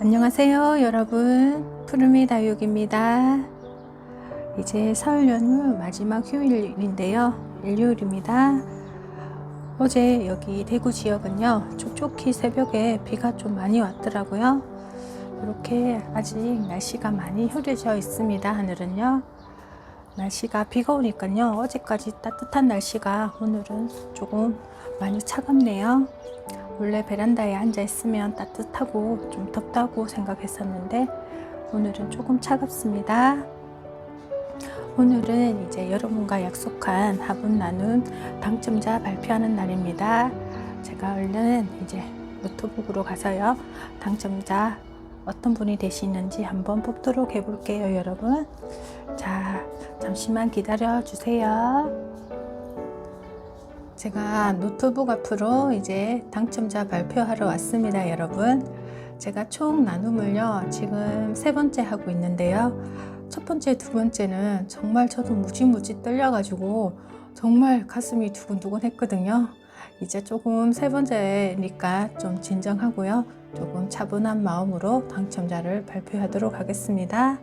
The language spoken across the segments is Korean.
안녕하세요 여러분. 푸르미 다육입니다. 이제 설 연휴 마지막 휴일인데요. 일요일입니다. 어제 여기 대구 지역은요 촉촉히 새벽에 비가 좀 많이 왔더라고요. 이렇게 아직 날씨가 많이 흐려져 있습니다 하늘은요 날씨가 비가 오니까요 어제까지 따뜻한 날씨가 오늘은 조금 많이 차갑네요 원래 베란다에 앉아 있으면 따뜻하고 좀 덥다고 생각했었는데 오늘은 조금 차갑습니다. 오늘은 이제 여러분과 약속한 화분 나눔 당첨자 발표하는 날입니다. 제가 얼른 이제 노트북으로 가서요. 당첨자 어떤 분이 되시는지 한번 뽑도록 해볼게요, 여러분. 자, 잠시만 기다려 주세요. 제가 노트북 앞으로 이제 당첨자 발표하러 왔습니다, 여러분. 제가 총 나눔을요, 지금 세 번째 하고 있는데요. 첫 번째, 두 번째는 정말 저도 무지무지 떨려가지고 정말 가슴이 두근두근 했거든요. 이제 조금 세 번째니까 좀 진정하고요. 조금 차분한 마음으로 당첨자를 발표하도록 하겠습니다.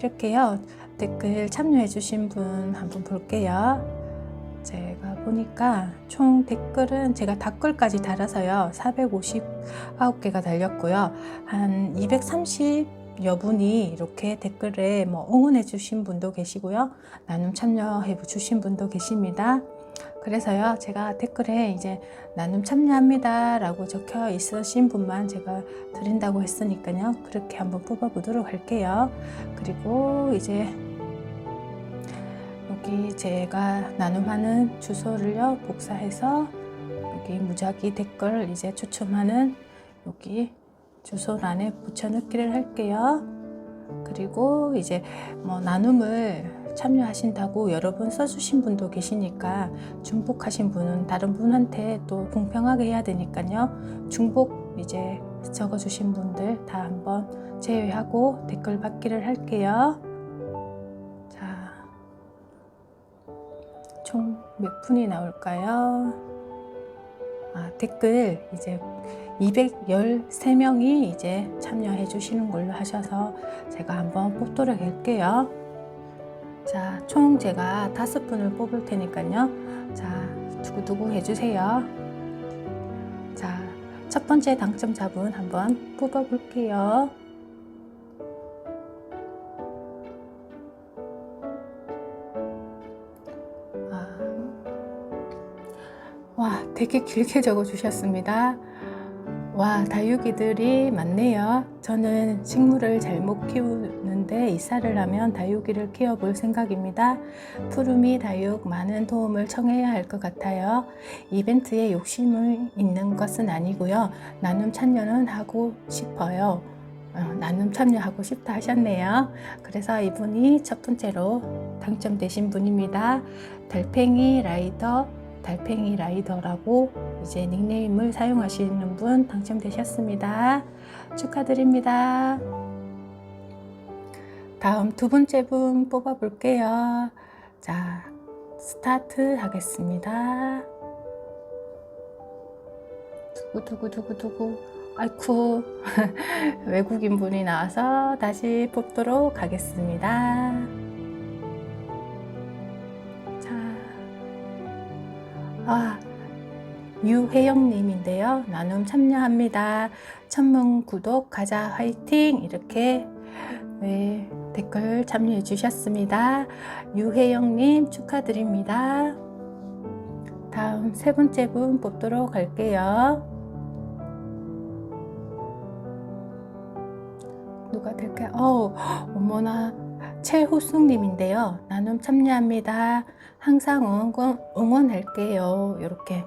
이렇게요, 댓글 참여해주신 분 한번 볼게요. 제가 보니까 총 댓글은 제가 댓글까지 달아서요. 459개가 달렸고요. 한 230 여 분이 이렇게 댓글에 뭐 응원해 주신 분도 계시고요. 나눔 참여해 주신 분도 계십니다 그래서요 제가 댓글에 이제 나눔 참여합니다 라고 적혀 있으신 분만 제가 드린다고 했으니까요 그렇게 한번 뽑아 보도록 할게요 그리고 이제 여기 제가 나눔하는 주소를요 복사해서 여기 무작위 댓글 이제 추첨하는 여기 주소란에 붙여넣기를 할게요. 그리고 이제 뭐 나눔을 참여하신다고 여러 분 써주신 분도 계시니까 중복하신 분은 다른 분한테 또 공평하게 해야 되니까요. 중복 이제 적어주신 분들 다 한번 제외하고 댓글 받기를 할게요. 자, 총 몇 분이 나올까요? 아, 댓글 이제 213명이 이제 참여해 주시는 걸로 하셔서 제가 한번 뽑도록 할게요. 자, 총 제가 다섯 분을 뽑을 테니까요. 자, 두구두구 해주세요. 자, 첫 번째 당첨자분 한번 뽑아볼게요. 아, 와, 되게 길게 적어 주셨습니다. 와, 다육이들이 많네요. 저는 식물을 잘못 키우 는데 이사를 하면 다육이를 키워볼 생각입니다. 푸르미 다육 많은 도움을 청해야 할 것 같아요. 이벤트에 욕심을 있는 것은 아니고요. 나눔 참여는 하고 싶어요. 어, 나눔 참여하고 싶다 하셨네요. 그래서 이분이 첫 번째로 당첨되신 분입니다. 달팽이 라이더 달팽이 라이더라고 이제 닉네임을 사용하시는 분 당첨되셨습니다. 축하드립니다. 다음 두 번째 분 뽑아볼게요. 자, 스타트 하겠습니다. 두구두구두구두구. 아이쿠. 외국인 분이 나와서 다시 뽑도록 하겠습니다. 자. 아, 유혜영님인데요. 나눔 참여합니다. 천문 구독 가자 화이팅 이렇게 네, 댓글 참여해 주셨습니다. 유혜영님 축하드립니다. 다음 세 번째 분 뽑도록 할게요. 누가 될까요? 어, 어머나 최호숙님인데요. 나눔 참여합니다. 항상 응원, 응원할게요. 이렇게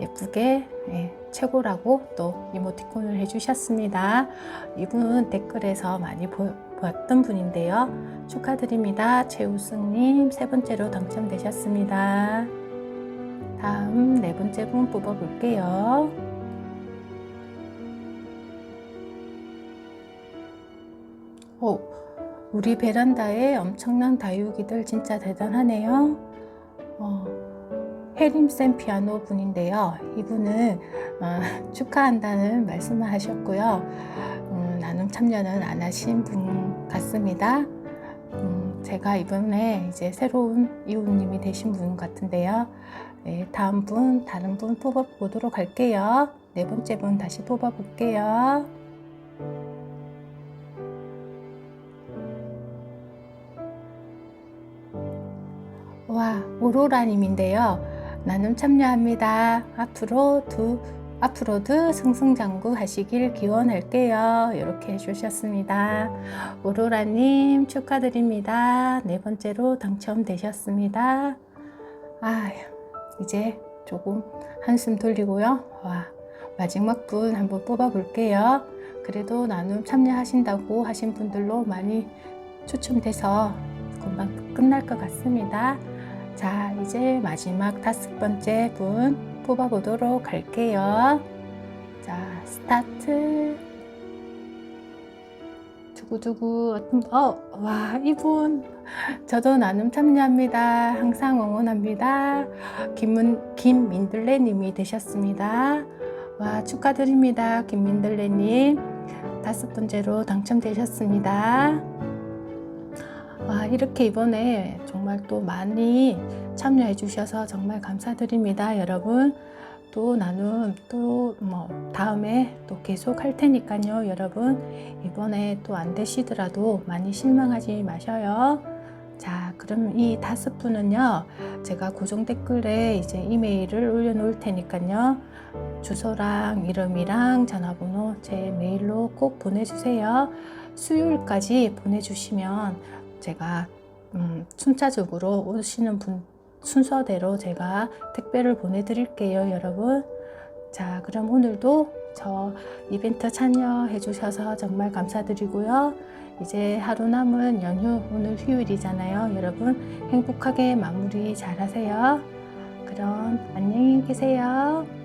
예쁘게 예, 최고라고 또 이모티콘을 해주셨습니다. 이분 댓글에서 많이 보, 보았던 분인데요. 축하드립니다. 최우승님 세 번째로 당첨되셨습니다. 다음 네 번째 분 뽑아볼게요. 오, 우리 베란다에 엄청난 다육이들 진짜 대단하네요. 어, 혜림쌤 피아노 분인데요. 이분은 어, 축하한다는 말씀을 하셨고요. 음, 나눔 참여는 안 하신 분 같습니다. 음, 제가 이번에 이제 새로운 이웃님이 되신 분 같은데요. 네, 다음 분, 다른 분 뽑아보도록 할게요. 네 번째 분 다시 뽑아볼게요. 와, 오로라님인데요. 나눔 참여합니다. 앞으로 두, 앞으로도 승승장구 하시길 기원할게요. 이렇게 해주셨습니다. 오로라님 축하드립니다. 네 번째로 당첨되셨습니다. 아, 이제 조금 한숨 돌리고요. 와, 마지막 분 한번 뽑아볼게요. 그래도 나눔 참여하신다고 하신 분들로 많이 추첨돼서 금방 끝날 것 같습니다. 자, 이제 마지막 다섯 번째 분 뽑아보도록 할게요. 자, 스타트. 두구두구, 어, 와, 이분. 저도 나눔 참여합니다. 항상 응원합니다. 김문, 김민들레님이 되셨습니다. 와, 축하드립니다. 김민들레님. 다섯 번째로 당첨되셨습니다. 와, 이렇게 이번에 정말 또 많이 참여해 주셔서 정말 감사드립니다, 여러분. 또 나눔 또 뭐 다음에 또 계속 할 테니까요, 여러분. 이번에 또 안 되시더라도 많이 실망하지 마셔요. 자, 그럼 이 다섯 분은요, 제가 고정 댓글에 이제 이메일을 올려놓을 테니까요. 주소랑 이름이랑 전화번호 제 메일로 꼭 보내주세요. 수요일까지 보내주시면 제가 음, 순차적으로 오시는 분 순서대로 제가 택배를 보내드릴게요, 여러분. 자, 그럼 오늘도 저 이벤트 참여해 주셔서 정말 감사드리고요. 이제 하루 남은 연휴, 오늘 휴일이잖아요. 여러분, 행복하게 마무리 잘 하세요. 그럼 안녕히 계세요.